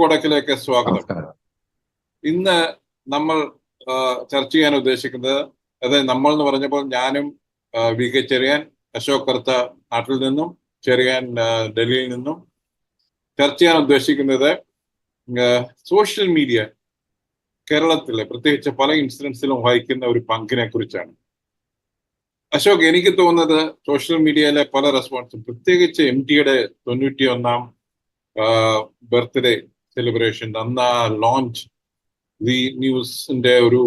വടക്കിലേക്ക് സ്വാഗതം. ഇന്ന് നമ്മൾ ചർച്ച ചെയ്യാൻ ഉദ്ദേശിക്കുന്നത് അതായത് നമ്മൾ എന്ന് പറഞ്ഞപ്പോൾ ഞാനും വി കെ ചെറിയാൻ അശോക് കർത്ത നാട്ടിൽ നിന്നും ചെറിയാൻ ഡൽഹിയിൽ നിന്നും ചർച്ച ചെയ്യാൻ ഉദ്ദേശിക്കുന്നത് സോഷ്യൽ മീഡിയ കേരളത്തിലെ പ്രത്യേകിച്ച് പല ഇൻസിഡൻസിലും വഹിക്കുന്ന ഒരു പങ്കിനെ കുറിച്ചാണ്. അശോക് എനിക്ക് തോന്നുന്നത് സോഷ്യൽ മീഡിയയിലെ പല റെസ്പോൺസും പ്രത്യേകിച്ച് എം ടിയുടെ തൊണ്ണൂറ്റി ഒന്നാം ബർത്ത്ഡേ സെലിബ്രേഷൻ അന്ന് ആ ലോഞ്ച് ദി ന്യൂസിന്റെ ഒരു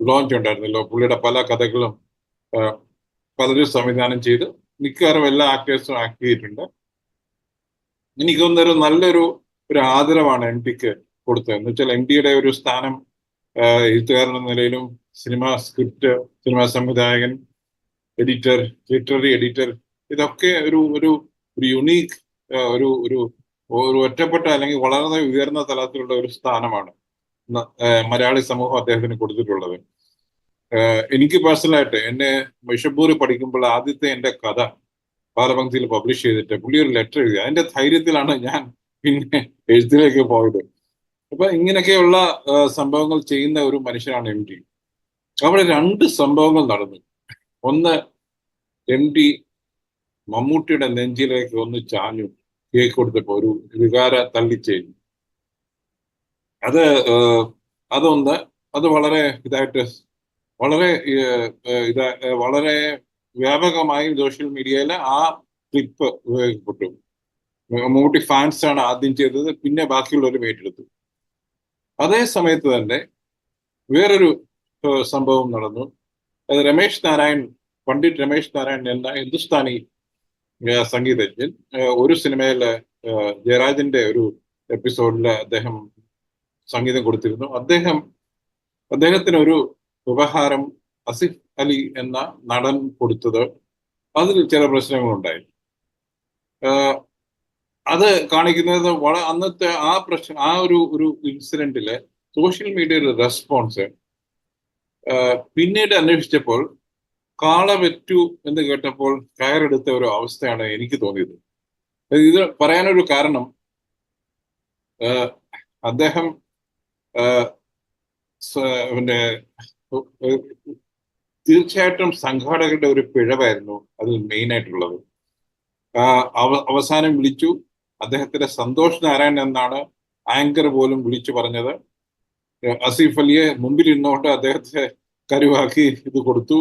ലോഞ്ച് ഉണ്ടായിരുന്നല്ലോ. പുള്ളിയുടെ പല കഥകളും പലരും സംവിധാനം ചെയ്ത് മിക്കവാറും എല്ലാ ആക്ടേഴ്സും ആക്ട് ചെയ്തിട്ടുണ്ട്. എനിക്ക് തോന്നുന്നൊരു നല്ലൊരു ഒരു ആദരവാണ് എം പിക്ക് കൊടുത്തത്. എന്ന് വെച്ചാൽ എം ഡിയുടെ ഒരു സ്ഥാനം എഴുത്തുകാരൻ നിലയിലും സിനിമാ സ്ക്രിപ്റ്റ് സിനിമാ സംവിധായകൻ എഡിറ്റർ ലിറ്റററി എഡിറ്റർ ഇതൊക്കെ ഒരു ഒരു യുണീക്ക് ഒരു ഒരു ഒരു ഒറ്റപ്പെട്ട അല്ലെങ്കിൽ വളരെ ഉയർന്ന തലത്തിലുള്ള ഒരു സ്ഥാനമാണ് മലയാളി സമൂഹം അദ്ദേഹത്തിന് കൊടുത്തിട്ടുള്ളത്. എനിക്ക് പേഴ്സണലായിട്ട് എന്നെ മിഷപ്പൂർ പഠിക്കുമ്പോൾ ആദ്യത്തെ എന്റെ കഥ ബാലപംക്തിയിൽ പബ്ലിഷ് ചെയ്തിട്ട് പുള്ളി ഒരു ലെറ്റർ എഴുതി. അതിന്റെ ധൈര്യത്തിലാണ് ഞാൻ പിന്നെ എഴുത്തിലേക്ക് പോയത്. അപ്പൊ ഇങ്ങനെയൊക്കെയുള്ള സംഭവങ്ങൾ ചെയ്യുന്ന ഒരു മനുഷ്യനാണ് എം ടി. അവിടെ രണ്ട് സംഭവങ്ങൾ നടന്നു. ഒന്ന് എം ടി മമ്മൂട്ടിയുടെ നെഞ്ചിലേക്ക് ഒന്ന് ചാഞ്ഞു. കേക്ക് കൊടുത്തപ്പോ ഒരു വികാര തള്ളിച്ചേഞ്ഞു അത് അതൊന്ന് അത് വളരെ ഇതായിട്ട് വളരെ ഇതാ വളരെ വ്യാപകമായി സോഷ്യൽ മീഡിയയിൽ ആ ക്ലിപ്പ് ഉപയോഗപ്പെട്ടു മമ്മൂട്ടി ഫാൻസ് ആണ് ആദ്യം ചെയ്തത് പിന്നെ ബാക്കിയുള്ളവരും ഏറ്റെടുത്തു. അതേ സമയത്ത് തന്നെ വേറൊരു സംഭവം നടന്നു. അത് രമേശ് നാരായൺ പണ്ഡിറ്റ് രമേശ് നാരായൺ എന്ന ഹിന്ദുസ്ഥാനി സംഗീതജ്ഞൻ. ഒരു സിനിമയിലെ ജയരാജന്റെ ഒരു എപ്പിസോഡിൽ അദ്ദേഹം സംഗീതം കൊടുത്തിരുന്നു. അദ്ദേഹം അദ്ദേഹത്തിന് ഒരു ഉപഹാരം അസിഫ് അലി എന്ന നടൻ കൊടുത്തത് അതിൽ ചില പ്രശ്നങ്ങളുണ്ടായി. അത് കാണിക്കുന്നത് വള അന്നത്തെ ആ പ്രശ്നം ആ ഒരു ഒരു ഇൻസിഡന്റിലെ സോഷ്യൽ മീഡിയയുടെ റെസ്പോൺസ് പിന്നീട് അന്വേഷിച്ചപ്പോൾ കാള വെറ്റു എന്ന് കേട്ടപ്പോൾ കയറെടുത്ത ഒരു അവസ്ഥയാണ് എനിക്ക് തോന്നിയത്. ഇത് പറയാനൊരു കാരണം അദ്ദേഹം പിന്നെ തീർച്ചയായിട്ടും സംഘാടകരുടെ ഒരു പിഴവായിരുന്നു അതിൽ മെയിൻ ആയിട്ടുള്ളത് അവസാനം വിളിച്ചു. അദ്ദേഹത്തിന്റെ സന്തോഷ് നാരായൺ എന്നാണ് ആങ്കർ പോലും വിളിച്ചു പറഞ്ഞത്. അസീഫ് അലിയെ മുമ്പിൽ ഇരുന്നുകൊണ്ട് അദ്ദേഹത്തെ കരുവാക്കി ഇത് കൊടുത്തു.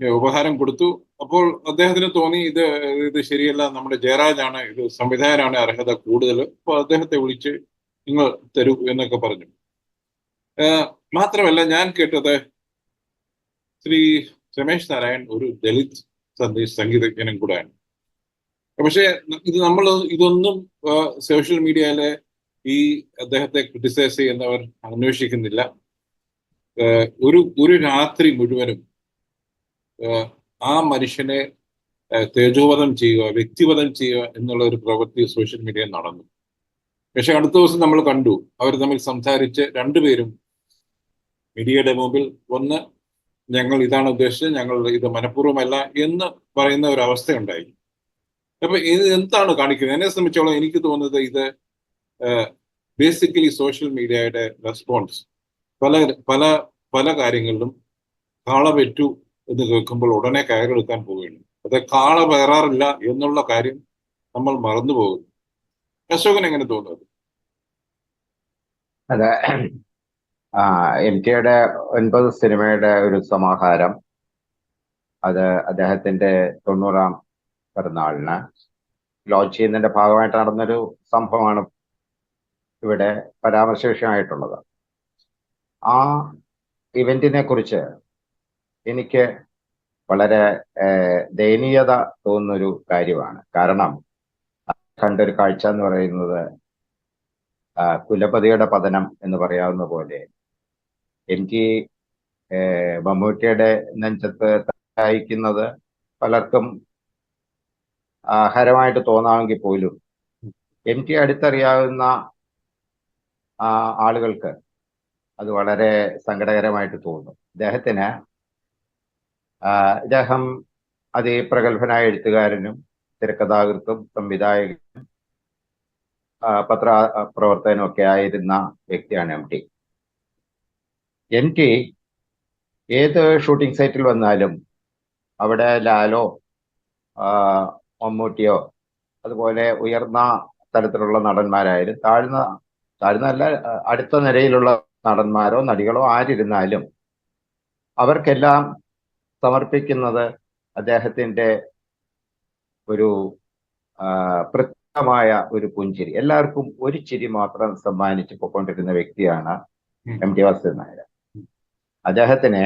ഉപഹാരം കൊടുത്തു. അപ്പോൾ അദ്ദേഹത്തിന് തോന്നി ഇത് ഇത് ശരിയല്ല. നമ്മുടെ ജയരാജാണ് ഇത് സംവിധായകനാണ് അർഹത കൂടുതൽ. അപ്പോൾ അദ്ദേഹത്തെ വിളിച്ച് നിങ്ങൾ തരൂ എന്നൊക്കെ പറഞ്ഞു. മാത്രമല്ല ഞാൻ കേട്ടത് ശ്രീ രമേശ് നാരായൺ ഒരു ദലിത് സന്ദേശ സംഗീതജ്ഞനും കൂടെയാണ്. പക്ഷേ ഇത് നമ്മൾ ഇതൊന്നും സോഷ്യൽ മീഡിയയിലെ ഈ അദ്ദേഹത്തെ ക്രിട്ടിസൈസ് ചെയ്യുന്നവർ അന്വേഷിക്കുന്നില്ല. ഒരു ഒരു രാത്രി മുഴുവനും ആ മനുഷ്യനെ തേജോവധം ചെയ്യുക വ്യക്തിവധം ചെയ്യുക എന്നുള്ള ഒരു പ്രവൃത്തി സോഷ്യൽ മീഡിയയിൽ നടന്നു. പക്ഷെ അടുത്ത ദിവസം നമ്മൾ കണ്ടു അവർ തമ്മിൽ സംസാരിച്ച് രണ്ടുപേരും മീഡിയയുടെ മുമ്പിൽ ഒന്ന് ഞങ്ങൾ ഇതാണ് ഉദ്ദേശിച്ചത് ഞങ്ങൾ ഇത് മനഃപൂർവമല്ല എന്ന് പറയുന്ന ഒരു അവസ്ഥയുണ്ടായി. അപ്പൊ ഇത് എന്താണ് കാണിക്കുന്നത്? എന്നെ സംബന്ധിച്ചോളം എനിക്ക് തോന്നുന്നത് ഇത് ബേസിക്കലി സോഷ്യൽ മീഡിയയുടെ റെസ്പോൺസ് പല പല പല കാര്യങ്ങളിലും കാള എന്ന് കേൾക്കുമ്പോൾ ഉടനെ കയറെടുക്കാൻ പോവുകയാണ്. അത് കാള കയറാറില്ല എന്നുള്ള കാര്യം നമ്മൾ മറന്നു പോകുന്നു. അശോകൻ എങ്ങനെ തോന്നുന്നത് അതെ? എം ടിയുടെ ഒൻപത് സിനിമയുടെ ഒരു സമാഹാരം. അത് അദ്ദേഹത്തിന്റെ തൊണ്ണൂറാം പിറന്നാളിന്. ലോഞ്ച് ചെയ്യുന്നതിന്റെ ഭാഗമായിട്ട് നടന്നൊരു സംഭവമാണ് ഇവിടെ പരാമർശ വിഷയമായിട്ടുള്ളത് ആ ഇവന്റിനെ കുറിച്ച് എനിക്ക് വളരെ ദയനീയത തോന്നുന്നൊരു കാര്യമാണ്. കാരണം കണ്ടൊരു കാഴ്ച എന്ന് പറയുന്നത് കുലപതിയുടെ പതനം എന്ന് പറയാവുന്ന പോലെ എം ടി മമ്മൂട്ടിയുടെ നെഞ്ചത്ത് സഹായിക്കുന്നത് പലർക്കും ആഹാരമായിട്ട് തോന്നാമെങ്കിൽ പോലും എം ടി അടുത്തറിയാവുന്ന ആളുകൾക്ക് അത് വളരെ സങ്കടകരമായിട്ട് തോന്നും. ഇദ്ദേഹത്തിന് ആ, അതേ പ്രഗത്ഭനായ എഴുത്തുകാരനും തിരക്കഥാകൃത്തും സംവിധായകനും പത്ര ആ, പ്രവർത്തകനും ഒക്കെ ആയിരുന്ന വ്യക്തിയാണ് എം ടി. എം ടി ഏത് ഷൂട്ടിംഗ് സൈറ്റിൽ വന്നാലും അവിടെ ലാലോ മമ്മൂട്ടിയോ അതുപോലെ ഉയർന്ന തരത്തിലുള്ള നടന്മാരായാലും താഴ്ന്ന താഴ്ന്നല്ല അടുത്ത നിരയിലുള്ള നടന്മാരോ നടികളോ ആരിരുന്നാലും അവർക്കെല്ലാം സമർപ്പിക്കുന്നത് അദ്ദേഹത്തിന്റെ ഒരു പ്രത്യേകമായ ഒരു പുഞ്ചിരി. എല്ലാവർക്കും ഒരു ചിരി മാത്രം സമ്മാനിച്ച് പോയിക്കൊണ്ടിരുന്ന വ്യക്തിയാണ്. M T Vasudevan Nair. അദ്ദേഹത്തിന്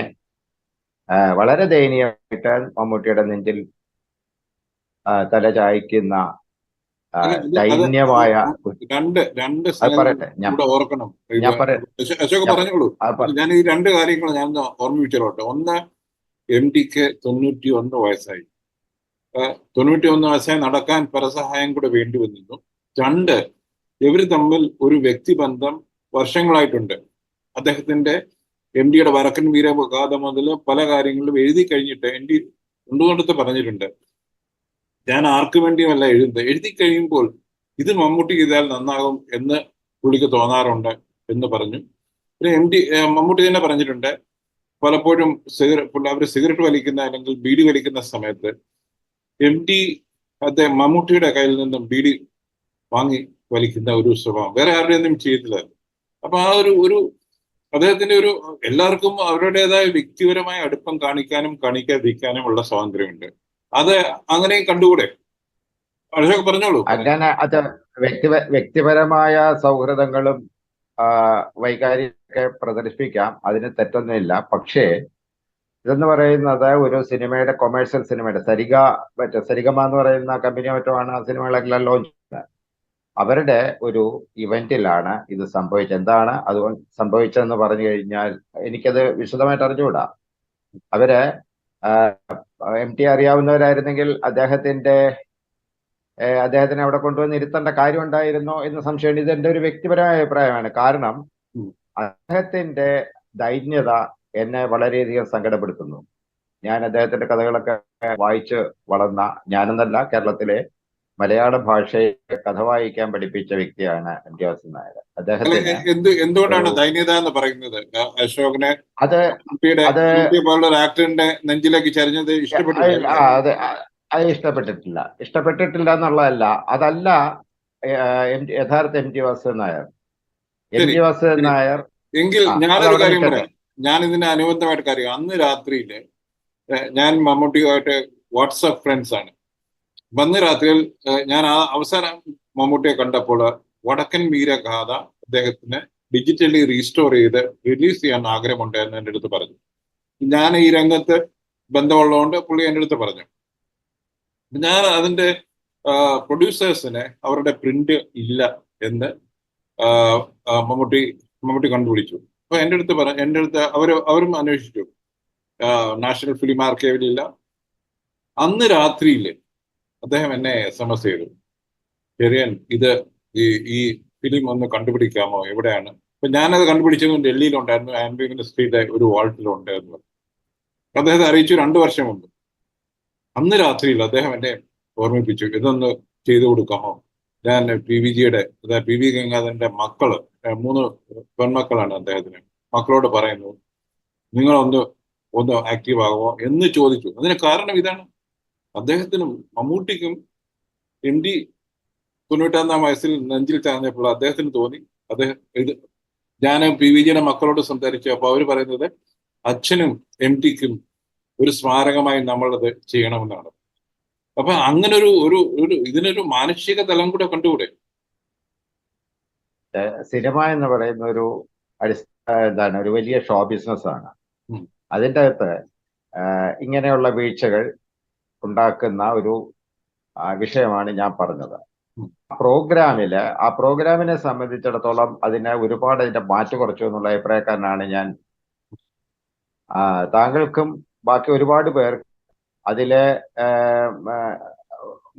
വളരെ ദയനീയമായിട്ട് മമ്മൂട്ടിയുടെ നെഞ്ചിൽ തലചായ്ക്കുന്ന തല ചായ്ക്കുന്ന ദൈന്യമായ രണ്ട് രണ്ട് പറയട്ടെ ഞാൻ ഓർക്കണം. ഞാൻ പറയാം ഞാൻ- ഈ രണ്ട് കാര്യങ്ങൾ ഞാൻ ഓർമ്മിപ്പിച്ചോട്ടെ ഒന്ന് എം ഡിക്ക് തൊണ്ണൂറ്റി ഒന്ന് വയസ്സായി. തൊണ്ണൂറ്റി ഒന്ന് വയസ്സായി നടക്കാൻ പരസഹായം കൂടെ വേണ്ടി വന്നിരുന്നു. രണ്ട് ഇവർ തമ്മിൽ ഒരു വ്യക്തിബന്ധം വർഷങ്ങളായിട്ടുണ്ട്. അദ്ദേഹത്തിന്റെ എം ഡിയുടെ വരക്കൻ വീരകാഥ മുതൽ പല കാര്യങ്ങളിലും എഴുതി കഴിഞ്ഞിട്ട് എം ഡി കൊണ്ടുകൊണ്ടത്ത് പറഞ്ഞിട്ടുണ്ട്. ഞാൻ ആർക്കു വേണ്ടിയുമല്ല എഴുതുന്നത്? എഴുതി കഴിയുമ്പോൾ ഇത് മമ്മൂട്ടി ചെയ്താൽ നന്നാകും എന്ന് പുള്ളിക്ക് തോന്നാറുണ്ട് എന്ന് പറഞ്ഞു. പിന്നെ എം ഡി മമ്മൂട്ടി തന്നെ പറഞ്ഞിട്ടുണ്ട്. പലപ്പോഴും അവർ സിഗരറ്റ് വലിക്കുന്ന അല്ലെങ്കിൽ ബീഡി വലിക്കുന്ന സമയത്ത് എം ഡി അദ്ദേഹം മമ്മൂട്ടിയുടെ കയ്യിൽ നിന്നും ബീഡി വാങ്ങി വലിക്കുന്ന ഒരു സ്വഭാവം. വേറെ ആരുടെയൊന്നും ചെയ്തില്ല അപ്പൊ ആ ഒരു ഒരു അദ്ദേഹത്തിന്റെ ഒരു എല്ലാവർക്കും അവരുടേതായ വ്യക്തിപരമായ അടുപ്പം കാണിക്കാനും കാണിക്കാതിരിക്കാനും ഉള്ള സ്വാതന്ത്ര്യമുണ്ട്. അത് അങ്ങനെയും കണ്ടുകൂടെ? അഭിഷേക് പറഞ്ഞോളൂ. അങ്ങനെ അത് വ്യക്തിപരമായ സൗഹൃദങ്ങളും ആ, വൈകാരികമൊക്കെ പ്രദർശിപ്പിക്കാം. അതിന് തെറ്റൊന്നുമില്ല. പക്ഷേ ഇതെന്ന് പറയുന്നത് ഒരു സിനിമയുടെ കൊമേഴ്സ്യൽ സിനിമയുടെ സരിഗ മറ്റേ സരിഗമ എന്ന് പറയുന്ന കമ്പനി മറ്റുമാണ് ആ സിനിമകളെല്ലാം ലോഞ്ച് ചെയ്തത്. അവരുടെ ഒരു ഇവന്റിലാണ് ഇത് സംഭവിച്ചത്. എന്താണ് അത് സംഭവിച്ചതെന്ന് പറഞ്ഞു കഴിഞ്ഞാൽ എനിക്കത് വിശദമായിട്ട് അറിഞ്ഞുകൂടാ. അവർ എം ടി അറിയാവുന്നവരായിരുന്നെങ്കിൽ അദ്ദേഹത്തിന്റെ അദ്ദേഹത്തിനെ അവിടെ കൊണ്ടുവന്ന് ഇരുത്തേണ്ട കാര്യം ഉണ്ടായിരുന്നോ എന്ന് സംശയം. ഇത് എന്റെ ഒരു വ്യക്തിപരമായ അഭിപ്രായമാണ്. കാരണം. അദ്ദേഹത്തിന്റെ ദൈന്യത എന്നെ വളരെയധികം സങ്കടപ്പെടുത്തുന്നു. ഞാൻ അദ്ദേഹത്തിന്റെ കഥകളൊക്കെ വായിച്ച് വളർന്ന ഞാനെന്നല്ല കേരളത്തിലെ മലയാള ഭാഷയെ കഥ വായിക്കാൻ പഠിപ്പിച്ച വ്യക്തിയാണ് എം ടി വാസൻ നായർ. അദ്ദേഹത്തിന് എന്തുകൊണ്ടാണ് ദൈന്യത എന്ന് പറയുന്നത്? അശോകനെ അത് അത് ആക്ടറിന്റെ നെഞ്ചിലേക്ക് ചരിഞ്ഞത് ഇഷ്ടപ്പെട്ടില്ല അത് അത് ഇഷ്ടപ്പെട്ടിട്ടില്ല. ഇഷ്ടപ്പെട്ടിട്ടില്ല എന്നുള്ളതല്ല അതല്ല യഥാർത്ഥ എം ടി വാസുദേവൻ നായർ. വാസുദേവൻ. നായർ. എങ്കിൽ ഞാനൊരു കാര്യം പറയാം. ഞാൻ ഇതിന് അനുബന്ധമായിട്ട് കാര്യം അന്ന് രാത്രിയിൽ ഞാൻ മമ്മൂട്ടിയുമായിട്ട് വാട്സപ്പ് ഫ്രണ്ട്സ് ആണ്. അന്ന് രാത്രിയിൽ ഞാൻ ആ അവസാനം മമ്മൂട്ടിയെ കണ്ടപ്പോൾ വടക്കൻ വീരഗാഥ അദ്ദേഹത്തിന് ഡിജിറ്റലി റീസ്റ്റോർ ചെയ്ത് റിലീസ് ചെയ്യാൻ ആഗ്രഹമുണ്ട് എന്ന് എന്റെ അടുത്ത് പറഞ്ഞു. ഞാൻ ഈ രംഗത്ത് ബന്ധമുള്ളതുകൊണ്ട് പുള്ളി എന്റെ അടുത്ത് പറഞ്ഞു. ഞാൻ അതിന്റെ പ്രൊഡ്യൂസേഴ്സിന് അവരുടെ പ്രിന്റ് ഇല്ല എന്ന് മമ്മൂട്ടി മമ്മൂട്ടി കണ്ടുപിടിച്ചു. അപ്പൊ എന്റെ അടുത്ത് പറ എന്റെ അടുത്ത് അവർ അവരും അന്വേഷിച്ചു. നാഷണൽ ഫിലിം ആർക്കൈവിലില്ല. അന്ന് രാത്രിയിൽ അദ്ദേഹം എന്നെ എസ് എം എസ് ചെയ്തു. ചെറിയൻ ഇത് ഈ ഈ ഫിലിം ഒന്ന് കണ്ടുപിടിക്കാമോ? എവിടെയാണ്? അപ്പൊ ഞാനത് കണ്ടുപിടിച്ചത് ഡൽഹിയിലുണ്ടായിരുന്നു. ആംബി മിനിസ്ട്രിയുടെ ഒരു വാൾട്ടിലുണ്ട് എന്ന് പറഞ്ഞു. അദ്ദേഹത്തെ അറിയിച്ചു രണ്ടു വർഷം മുമ്പ്. അന്ന് രാത്രിയിൽ അദ്ദേഹം എന്നെ ഓർമ്മിപ്പിച്ചു. ഇതൊന്ന് ചെയ്തു കൊടുക്കാമോ? ഞാൻ പി വി ജിയുടെ അതായത് പി വി ഗംഗാധരന്റെ മക്കൾ മൂന്ന് പെൺമക്കളാണ് അദ്ദേഹത്തിന്. മക്കളോട് പറയുന്നു നിങ്ങൾ ഒന്ന് ഒന്ന് ആക്റ്റീവ് ആകുമോ എന്ന് ചോദിച്ചു. അതിന് കാരണം ഇതാണ്. അദ്ദേഹത്തിനും മമ്മൂട്ടിക്കും എം ഡി തൊണ്ണൂറ്റാന്നാം വയസ്സിൽ നെഞ്ചിൽ ചാഞ്ഞപ്പോൾ അദ്ദേഹത്തിന് തോന്നി. അദ്ദേഹം ഇത് ഞാൻ പി വി ജിയുടെ മക്കളോട് സംസാരിച്ചു. അപ്പൊ അവർ പറയുന്നത് അച്ഛനും എം ടിക്കും ഒരു സ്മാരകമായി നമ്മളത് ചെയ്യണമെന്നാണ്. അപ്പൊ അങ്ങനെ ഒരു ഒരു ഒരു ഇതിനൊരു മാനുഷിക തലം കൂടെ കണ്ടുകൂടെ സിനിമ എന്ന് പറയുന്ന ഒരു അടിസ്ഥാന എന്താണ് ഒരു വലിയ ഷോ ബിസിനസ് ആണ്. അതിന്റെ അകത്ത് ഇങ്ങനെയുള്ള വീഴ്ചകൾ ഉണ്ടാക്കുന്ന ഒരു വിഷയമാണ് ഞാൻ പറഞ്ഞത്. പ്രോഗ്രാമിൽ ആ പ്രോഗ്രാമിനെ സംബന്ധിച്ചിടത്തോളം അതിനെ ഒരുപാട് അതിന്റെ മാറ്റു കുറച്ചു എന്നുള്ള അഭിപ്രായക്കാരനാണ് ഞാൻ താങ്കൾക്കും ബാക്കി ഒരുപാട് പേർ അതിലെ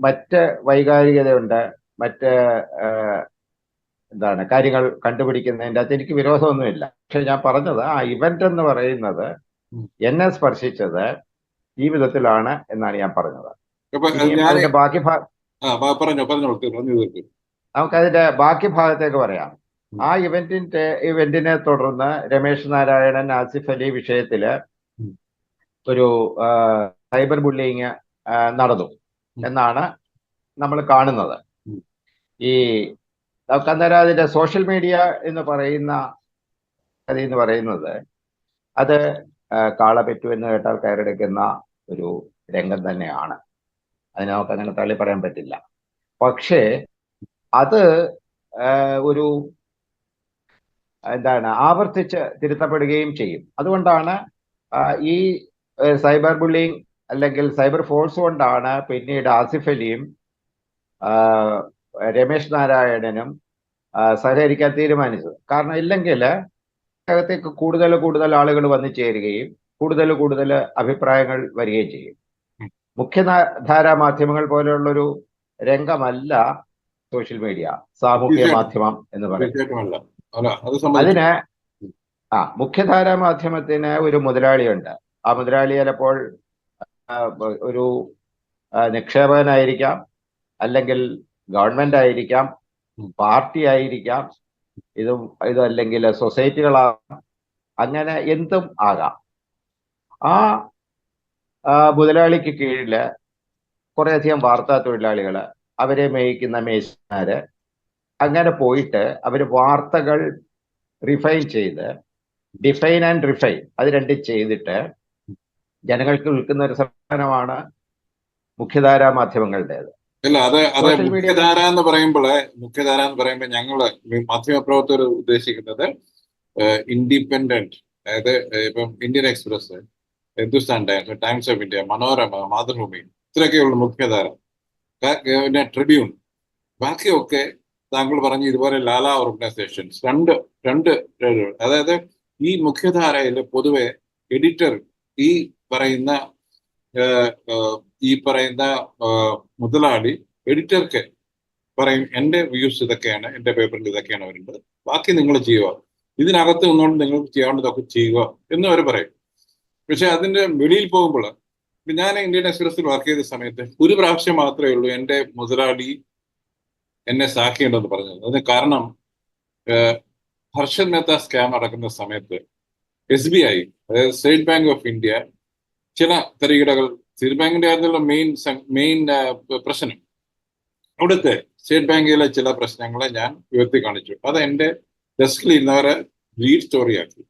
മറ്റ് വൈകാരികതയുണ്ട് മറ്റ് എന്താണ് കാര്യങ്ങൾ കണ്ടുപിടിക്കുന്നതിന്റെ അകത്ത് എനിക്ക് വിരോധമൊന്നുമില്ല. പക്ഷെ ഞാൻ പറഞ്ഞത് ആ ഇവന്റ് എന്ന് പറയുന്നത്. എന്നെ സ്പർശിച്ചത് ഈ വിധത്തിലാണ് എന്നാണ് ഞാൻ പറഞ്ഞത്. ഇനി ഞാൻ അതിന്റെ ബാക്കി ബാക്കി ഭാഗത്തേക്ക് പറയാം. ആ ഇവന്റിന്റെ ഇവന്റിനെ തുടർന്ന് രമേശ് നാരായണൻ ആസിഫ് അലി വിഷയത്തിൽ ഒരു സൈബർ ബുള്ളിങ് നടന്നു. എന്നാണ് നമ്മൾ കാണുന്നത്. ഈ കന്നരാജിന്റെ അന്നേരം അതിന്റെ സോഷ്യൽ മീഡിയ എന്ന് പറയുന്ന കഥ എന്ന് പറയുന്നത് അത് കാളപെറ്റു എന്ന് കേട്ടാൽ കയറെടുക്കുന്ന ഒരു രംഗം തന്നെയാണ്. അതിനെ നമുക്ക് അങ്ങനെ തള്ളി പറയാൻ പറ്റില്ല. പക്ഷേ അത് ഒരു എന്താണ് ആവർത്തിച്ച് തിരുത്തപ്പെടുകയും ചെയ്യും. അതുകൊണ്ടാണ് ഈ സൈബർ ബുള്ളിങ് അല്ലെങ്കിൽ സൈബർ ഫോഴ്സ് കൊണ്ടാണ് പിന്നീട് ആസിഫ് അലിയും രമേശ് നാരായണനും സഹകരിക്കാൻ തീരുമാനിച്ചത്. കാരണം ഇല്ലെങ്കിൽ അകത്തേക്ക് കൂടുതൽ കൂടുതൽ ആളുകൾ വന്നു ചേരുകയും കൂടുതൽ കൂടുതൽ അഭിപ്രായങ്ങൾ വരികയും ചെയ്യും. മുഖ്യധാരാ മാധ്യമങ്ങൾ പോലെയുള്ളൊരു രംഗമല്ല സോഷ്യൽ മീഡിയ സാമൂഹ്യ മാധ്യമം എന്ന് പറയുന്നത്. അതിന് ആ മുഖ്യധാരാ മാധ്യമത്തിന് ഒരു മുതലാളിയുണ്ട്. ആ മുതലാളി ചിലപ്പോൾ ഒരു നിക്ഷേപകനായിരിക്കാം അല്ലെങ്കിൽ ഗവൺമെന്റ് ആയിരിക്കാം പാർട്ടി ആയിരിക്കാം ഇതും ഇതല്ലെങ്കിൽ സൊസൈറ്റികളാകാം അങ്ങനെ എന്തും ആകാം. ആ മുതലാളിക്ക് കീഴിൽ കുറേയധികം വാർത്താ തൊഴിലാളികൾ അവരെ മേയിക്കുന്ന മേശമാര് അങ്ങനെ പോയിട്ട് അവർ വാർത്തകൾ റിഫൈൻ ചെയ്ത് ഡിഫൈൻ ആൻഡ് റിഫൈൻ അത് രണ്ടും ചെയ്തിട്ട് ജനങ്ങൾക്ക് വിൽക്കുന്ന ഒരു സംവിധാനമാണ് മുഖ്യധാരാ മാധ്യമങ്ങളുടേത് ഇല്ല അത് അത് മുഖ്യധാര എന്ന് പറയുമ്പോൾ മുഖ്യധാര എന്ന് പറയുമ്പോൾ ഞങ്ങൾ മാധ്യമപ്രവർത്തകർ ഉദ്ദേശിക്കുന്നത് ഇൻഡിപെൻഡന്റ് അതായത് ഇപ്പം Indian Express Hindustan Times Times of India Manorama Mathrubhumi ഇത്രയൊക്കെയുള്ള മുഖ്യധാര പിന്നെ ട്രിബ്യൂൺ ബാക്കിയൊക്കെ താങ്കൾ പറഞ്ഞ ഇതുപോലെ ലാല ഓർഗനൈസേഷൻസ് രണ്ട് രണ്ട്. അതായത് ഈ മുഖ്യധാരയിൽ പൊതുവെ എഡിറ്റർ ഈ പറയുന്ന ഈ പറയുന്ന മുതലാളി എഡിറ്റർക്ക് പറയും എന്റെ വ്യൂസ് ഇതൊക്കെയാണ് എന്റെ പേപ്പറിൽ ഇതൊക്കെയാണ് വരുന്നത്. ബാക്കി നിങ്ങൾ ചെയ്യുക. ഇതിനകത്ത് നിന്നുകൊണ്ട് നിങ്ങൾ ചെയ്യാവുന്നതൊക്കെ ചെയ്യുക എന്ന് അവർ പറയും. പക്ഷെ അതിന്റെ വെളിയിൽ പോകുമ്പോൾ ഞാൻ ഇന്ത്യൻ എക്സ്പ്രസിൽ വർക്ക് ചെയ്ത സമയത്ത് ഒരു പ്രാവശ്യം മാത്രമേ ഉള്ളൂ എന്റെ മുതലാളി എന്നെ സാക്കിയുണ്ടെന്ന് പറഞ്ഞത്. അതിന് കാരണം ഹർഷൻ മേത്ത സ്കാം നടക്കുന്ന സമയത്ത് എസ് ബി ഐ അതായത് സ്റ്റേറ്റ് ബാങ്ക് ഓഫ് ഇന്ത്യ ചില തരികിടകൾ സ്റ്റേറ്റ് ബാങ്കിന്റെ കാര്യത്തിലുള്ള മെയിൻ മെയിൻ പ്രശ്നം. അവിടുത്തെ സ്റ്റേറ്റ് ബാങ്കിലെ ചില പ്രശ്നങ്ങളെ ഞാൻ ഉയർത്തി കാണിച്ചു. അത് എന്റെ ഡെസ്കിൽ ഇരുന്നവരെ ലീഡ് സ്റ്റോറിയാക്കി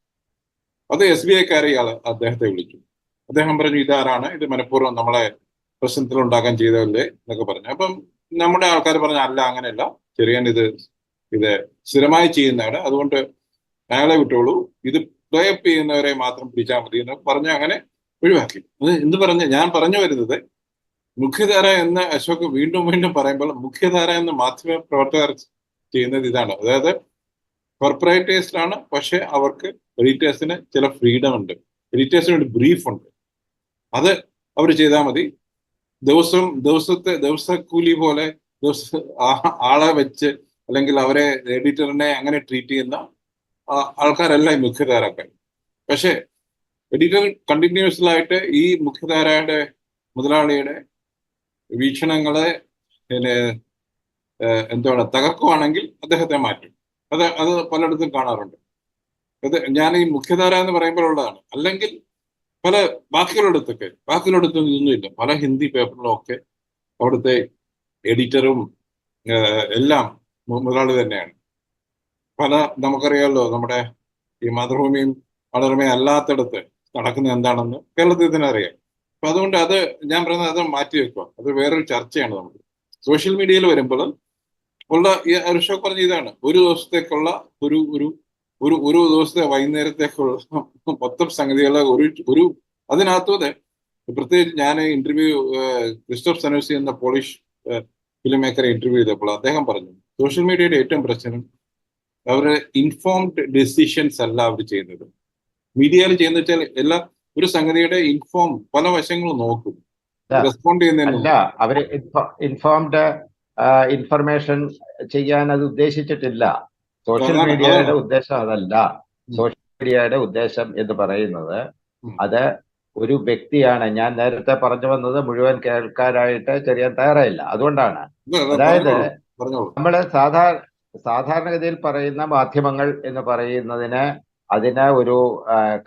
അത് എസ് ബി ഐക്കാരെ ഇയാൾ അദ്ദേഹത്തെ വിളിച്ചു. അദ്ദേഹം പറഞ്ഞു ഇതാരാണ്? ഇത് മനഃപൂർവം നമ്മളെ പ്രശ്നത്തിൽ ഉണ്ടാക്കാൻ ചെയ്തതല്ലേ? എന്നൊക്കെ പറഞ്ഞു. അപ്പം നമ്മുടെ ആൾക്കാർ പറഞ്ഞു അല്ല അങ്ങനെയല്ല. ചെറിയ ഇത് ഇത് സ്ഥിരമായി ചെയ്യുന്നതാണ്. അതുകൊണ്ട് അയാളെ വിട്ടോളൂ. ഇത് അപ്പ് ചെയ്യുന്നവരെ മാത്രം പിടിച്ചാൽ മതി എന്ന് പറഞ്ഞ് അങ്ങനെ ഒഴിവാക്കി. അത് എന്ത് പറഞ്ഞ? ഞാൻ പറഞ്ഞു വരുന്നത് മുഖ്യധാര എന്ന് അശോക് വീണ്ടും വീണ്ടും പറയുമ്പോൾ മുഖ്യധാര എന്ന് മാധ്യമ പ്രവർത്തകർ ചെയ്യുന്നത് ഇതാണ്. അതായത് കോർപ്പറേറ്റേഴ്സ് ആണ് പക്ഷെ അവർക്ക് എഡിറ്റേഴ്സിന് ചില ഫ്രീഡം ഉണ്ട്. എഡിറ്റേഴ്സിന് ഒരു ബ്രീഫ് ഉണ്ട്. അത് അവർ ചെയ്താൽ മതി. ദിവസം ദിവസത്തെ ദിവസക്കൂലി പോലെ ദിവസ ആളെ വെച്ച് അല്ലെങ്കിൽ അവരെ എഡിറ്ററിനെ അങ്ങനെ ട്രീറ്റ് ചെയ്യുന്ന ആൾക്കാരല്ല ഈ മുഖ്യധാരാക്കാർ. പക്ഷേ എഡിറ്റർ കണ്ടിന്യൂസ്ലായിട്ട് ഈ മുഖ്യധാരയുടെ മുതലാളിയുടെ വീക്ഷണങ്ങളെ പിന്നെ എന്താ എന്താണ് തകർക്കുവാണെങ്കിൽ അദ്ദേഹത്തെ മാറ്റും. അത് അത് പലയിടത്തും കാണാറുണ്ട്. അത് ഞാൻ ഈ മുഖ്യധാര എന്ന് പറയുമ്പോഴുള്ളതാണ് അല്ലെങ്കിൽ പല ബാക്കിയുള്ളിടത്തൊക്കെ ബാക്കിയുള്ളിടത്തും ഇതൊന്നുമില്ല. പല ഹിന്ദി പേപ്പറിലും ഒക്കെ അവിടുത്തെ എഡിറ്ററും എല്ലാം മുതലാളി തന്നെയാണ്. പല നമുക്കറിയാമല്ലോ നമ്മുടെ ഈ മാതൃഭൂമിയും മനോരമയും അല്ലാത്തടത്ത് നടക്കുന്നത് എന്താണെന്ന് കേരളത്തിൽ തന്നെ അറിയാം. അപ്പൊ അതുകൊണ്ട് അത് ഞാൻ പറയുന്നത് അത് മാറ്റി വെക്കുക. അത് വേറൊരു ചർച്ചയാണ് നമുക്ക്. സോഷ്യൽ മീഡിയയിൽ വരുമ്പോൾ ഉള്ള ഈ അരുഷോ പറഞ്ഞ ഇതാണ്. ഒരു ദിവസത്തേക്കുള്ള ഒരു ഒരു ഒരു ഒരു ദിവസത്തെ വൈകുന്നേരത്തേക്കുള്ള മൊത്തം സംഗതികളെ ഒരു ഒരു അതിനകത്തൂടെ പ്രത്യേകിച്ച് ഞാൻ ഇന്റർവ്യൂ ക്രിസ്റ്റോഫ് സനോസി എന്ന പോളിഷ് ഫിലിം മേക്കറെ ഇന്റർവ്യൂ ചെയ്തപ്പോൾ അദ്ദേഹം പറഞ്ഞു സോഷ്യൽ മീഡിയയുടെ ഏറ്റവും പ്രശ്നം അവരുടെ ഇൻഫോംഡ് ഡെസിഷൻസ് അല്ല അവർ ചെയ്യുന്നത്. മീഡിയയിൽ ചെയ്യുന്ന വെച്ചാൽ എല്ലാ ഒരു സംഗതിയുടെ ഇൻഫോം പല വശങ്ങളും നോക്കും. റെസ്പോണ്ട് ചെയ്യുന്നതിന് അവർ ഇൻഫോംഡ് ഇൻഫർമേഷൻ ചെയ്യാൻ അത് ഉദ്ദേശിച്ചിട്ടില്ല. സോഷ്യൽ മീഡിയയുടെ ഉദ്ദേശം അതല്ല. സോഷ്യൽ മീഡിയയുടെ ഉദ്ദേശം എന്ന് പറയുന്നത്. അത് ഒരു വ്യക്തിയാണ്. ഞാൻ നേരത്തെ പറഞ്ഞു വന്നത് മുഴുവൻ കേൾക്കാനായിട്ട് ചെറിയ തയ്യാറായില്ല. അതുകൊണ്ടാണ്. അതായത് നമ്മൾ സാധാരണ സാധാരണഗതിയിൽ പറയുന്ന മാധ്യമങ്ങൾ എന്ന് പറയുന്നതിന് അതിന് ഒരു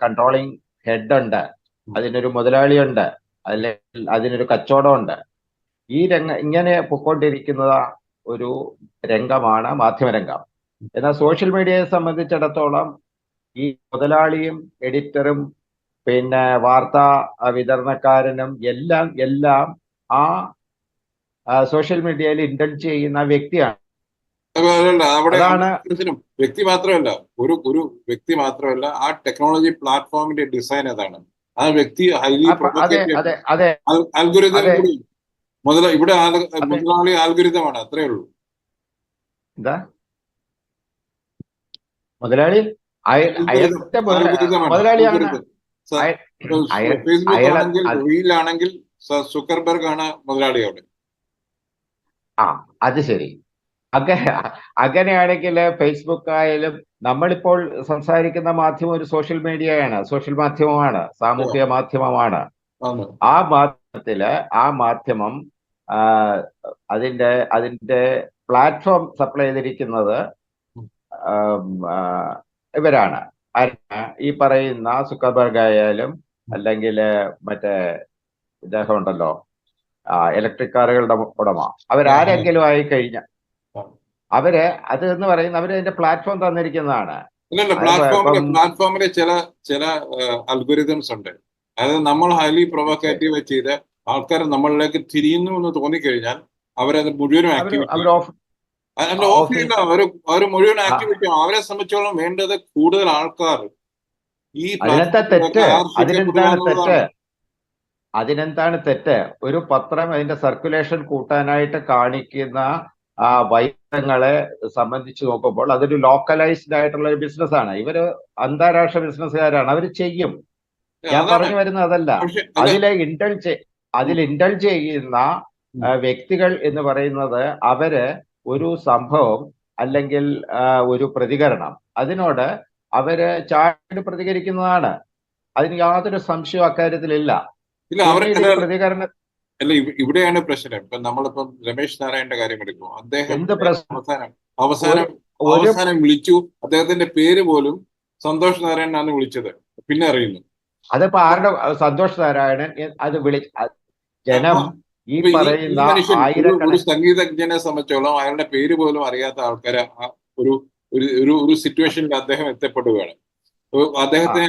കൺട്രോളിങ് ഹെഡ് ഉണ്ട്. അതിനൊരു മുതലാളിയുണ്ട് അല്ലെങ്കിൽ അതിനൊരു കച്ചവടമുണ്ട് ഈ രംഗ ഇങ്ങനെ പൊക്കോണ്ടിരിക്കുന്ന ഒരു രംഗമാണ് മാധ്യമരംഗം. എന്നാൽ സോഷ്യൽ മീഡിയയെ സംബന്ധിച്ചിടത്തോളം ഈ മുതലാളിയും എഡിറ്ററും പിന്നെ വാർത്താ വിതരണക്കാരനും എല്ലാം എല്ലാം ആ സോഷ്യൽ മീഡിയയിൽ ഇൻഡൽജ് ചെയ്യുന്ന വ്യക്തിയാണ്. അവിടെ വ്യക്തി മാത്രമല്ല ഒരു ഒരു വ്യക്തി മാത്രമല്ല ആ ടെക്നോളജി പ്ലാറ്റ്ഫോമിന്റെ ഡിസൈൻ അതാണ് ആ വ്യക്തി ഹൈലി അൽഗുരിതം മുതല ഇവിടെ മുതലാളി ആൽഗുരിതമാണ് അത്രേ ഉള്ളൂ. എന്താ? മുതലാളി? ഫേസ്ബുക്ക് ആണെങ്കിൽ സുക്കർബർഗ് ആണ് മുതലാളി അവിടെ. ആ അത് ശരി. അങ്ങനെ അങ്ങനെയാണെങ്കിൽ ഫേസ്ബുക്ക് ആയാലും നമ്മളിപ്പോൾ സംസാരിക്കുന്ന മാധ്യമം ഒരു സോഷ്യൽ മീഡിയയാണ് സോഷ്യൽ മാധ്യമമാണ് സാമൂഹിക മാധ്യമമാണ്. ആ മാധ്യമത്തിൽ ആ മാധ്യമം അതിന്റെ അതിന്റെ പ്ലാറ്റ്ഫോം സപ്ലൈ ചെയ്തിരിക്കുന്നത് ഇവരാണ്. ഈ പറയുന്ന സുക്കർബർഗ് ആയാലും അല്ലെങ്കിൽ മറ്റേ ഇദ്ദേഹം ഉണ്ടല്ലോ ഇലക്ട്രിക് കാറുകളുടെ ഉടമ. അവരാരെങ്കിലും ആയി കഴിഞ്ഞ അവർ അത് എന്ന് പറയുന്ന അവർ അതിന്റെ പ്ലാറ്റ്ഫോം തന്നിരിക്കുന്നതാണ്. പ്ലാറ്റ്ഫോമിലെ ചില ചില അൽഗോരിതംസ് ഉണ്ട്. അതായത് നമ്മൾ ഹൈലി പ്രൊവോക്കേറ്റീവ് ചെയ്ത് ആൾക്കാർ നമ്മളിലേക്ക് തിരിയുന്നു എന്ന് തോന്നിക്കഴിഞ്ഞാൽ അവരത് മുഴുവനും ആക്ടിവിറ്റി അവർ ഓഫ് അവർ അവർ മുഴുവൻ ആക്ടിവിറ്റി അവരെ സംബന്ധിച്ചോളം വേണ്ടത് കൂടുതൽ ആൾക്കാർ. ഈ അതിനെന്താ തെറ്റ്? അതിനെന്താണ് തെറ്റ്? അതിനെന്താണ് തെറ്റ്? ഒരു പത്രം അതിന്റെ സർക്കുലേഷൻ കൂട്ടാനായിട്ട് കാണിക്കുന്ന ആ വൈദ്യങ്ങളെ സംബന്ധിച്ച് നോക്കുമ്പോൾ അതൊരു ലോക്കലൈസ്ഡ് ആയിട്ടുള്ള ഒരു ബിസിനസ് ആണ്. ഇവർ അന്താരാഷ്ട്ര ബിസിനസ്സുകാരാണ് അവർ ചെയ്യും. ഞാൻ പറഞ്ഞു വരുന്നത് അതല്ല. അതിലെ ഇന്റൽജ് അതിൽ ഇൻഡൽ ചെയ്യുന്ന വ്യക്തികൾ എന്ന് പറയുന്നത് അവർ ഒരു സംഭവം അല്ലെങ്കിൽ ഒരു പ്രതികരണം. അതിനോട് അവർ ചാടി പ്രതികരിക്കുന്നതാണ്. അതിന് യാതൊരു സംശയവും അക്കാര്യത്തിലില്ല. പ്രതികരണം അല്ല ഇവിടെയാണ് പ്രശ്നം. ഇപ്പൊ നമ്മളിപ്പം രമേശ് നാരായണന്റെ കാര്യം എടുക്കും അദ്ദേഹം? അവസാനം അവസാനം അവസാനം വിളിച്ചു. അദ്ദേഹത്തിന്റെ പേര് പോലും സന്തോഷ് നാരായണനാണ് വിളിച്ചത്. പിന്നെ അറിയുന്നു. അതിപ്പോ ആരുടെ സന്തോഷ് നാരായണൻ അത് വിളി ജനം ഈ പറയുന്ന ഒരു- സംഗീതജ്ഞനെ സംബന്ധിച്ചോളം അയാളുടെ പേര് പോലും അറിയാത്ത ആൾക്കാരെ ഒരു ഒരു ഒരു സിറ്റുവേഷനിൽ അദ്ദേഹം എത്തപ്പെടുകയാണ്. അദ്ദേഹത്തെ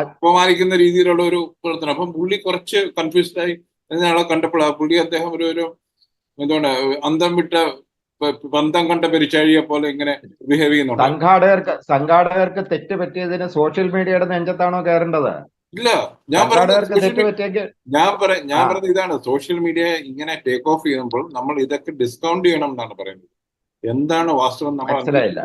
അപമാനിക്കുന്ന രീതിയിലുള്ള ഒരു പ്രവർത്തനം. അപ്പം പുള്ളി കുറച്ച് കൺഫ്യൂസ്ഡ് ആയി എന്നയാളെ കണ്ടപ്പോൾ ആ പുള്ളി അദ്ദേഹം ഒരു ഒരു എന്തുകൊണ്ട് അന്തം വിട്ട ബന്ധം കണ്ട പെരിച്ചാഴിയെ പോലെ ഇങ്ങനെ ബിഹേവ് ചെയ്യുന്നുണ്ട്. സംഘാടകർക്ക് സംഘാടകർക്ക് തെറ്റ് പറ്റിയതിന് സോഷ്യൽ മീഡിയയുടെ നെഞ്ചത്താണോ കയറേണ്ടത്? ഇല്ല ഞാൻ ഞാൻ പറയാം ഞാൻ. പറഞ്ഞത് ഇതാണ് സോഷ്യൽ മീഡിയ ഇങ്ങനെ ടേക്ക് ഓഫ് ചെയ്യുമ്പോൾ നമ്മൾ ഇതൊക്കെ ഡിസ്കൗണ്ട് ചെയ്യണം എന്നാണ് പറയുന്നത്. എന്താണ് വാസ്തവം? നമ്മൾ മനസ്സിലായില്ല.